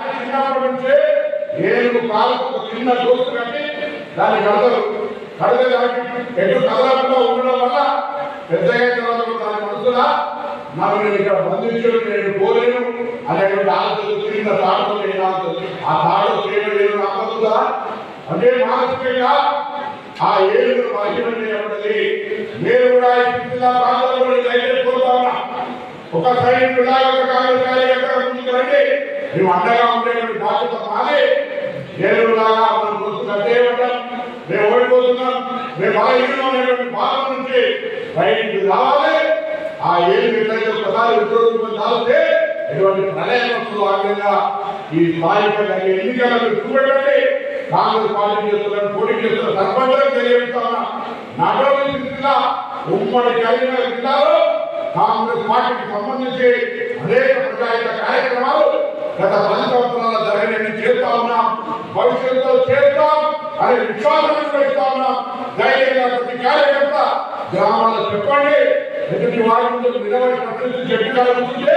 చిన్నప్పటి కాలకు ఒక చిన్న దోస్తు కట్టి దాన్ని కడతారు కడితే దానికి ఎటు కదలకుండా ఉండడం వల్ల తర్వాత దాని మనసులా నాకు నేను ఇక్కడ బంధించడం నేను పోలేను అనేటువంటి ఆలోచన చిన్న తాడుతో నేను ఆలోచన ఆ తాడు నమ్మదుగా అంటే మానసికంగా ఆ ఏడు మహిళ చేయబడింది నేను కూడా ఈ జిల్లా ప్రాంతంలో ఒక ఒక కాంగ్రెస్ మేము అండగా ఉండేటువంటి బాధ్యత మాది ఏడులాగా మనం గుర్తు కట్టేయబడ్డాం మేము ఓడిపోతున్నాం మేము బలహీనం అనేటువంటి భావం నుంచి బయటికి రావాలి. ఆ ఏడు ఎట్లయితే ఒకసారి ఉద్యోగం చాలితే ఇటువంటి ప్రళయం వస్తుంది ఈ స్థాయిపై జరిగే చూపెట్టండి కాంగ్రెస్ పార్టీ చేస్తున్న పోటీ చేస్తున్న సర్పంచులకు తెలియజేస్తా నగరం జిల్లా ఉమ్మడి కరీంనగర్ జిల్లాలో కాంగ్రెస్ పార్టీకి సంబంధించి అనేక ప్రజాహిత గత పది సంవత్సరాల జరగని చేస్తా ఉన్నాం భవిష్యత్తులో చేస్తాం అనే విశ్వాసం పెడతా ఉన్నాం ధైర్యంగా ప్రతి కార్యకర్త గ్రామాల్లో చెప్పండి. ఎదుటి వారి ముందు నిలబడి ప్రశ్నించి చెప్పి కలుగుతుంటే